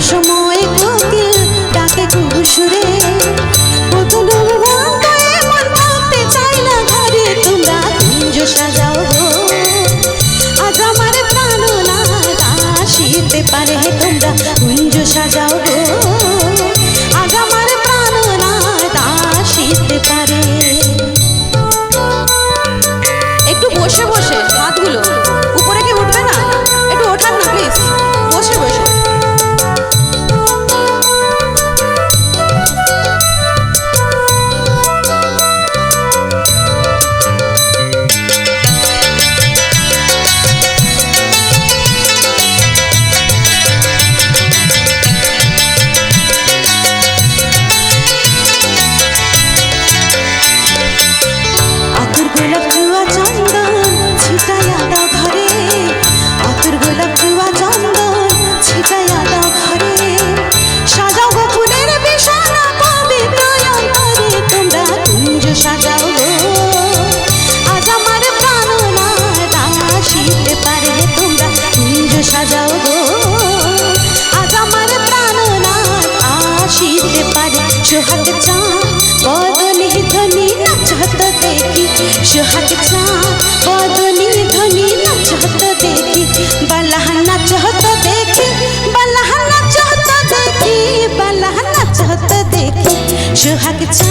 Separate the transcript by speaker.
Speaker 1: সময় সোহাগ চা বদনি ধ্বনি নাচত দেখি সোহাগ চা বদনি ধ্বনি নাচত দেখি বালাহ নাচত দেখি বালাহ নাচত দেখি বালাহ নাচত দেখি সোহাগ চা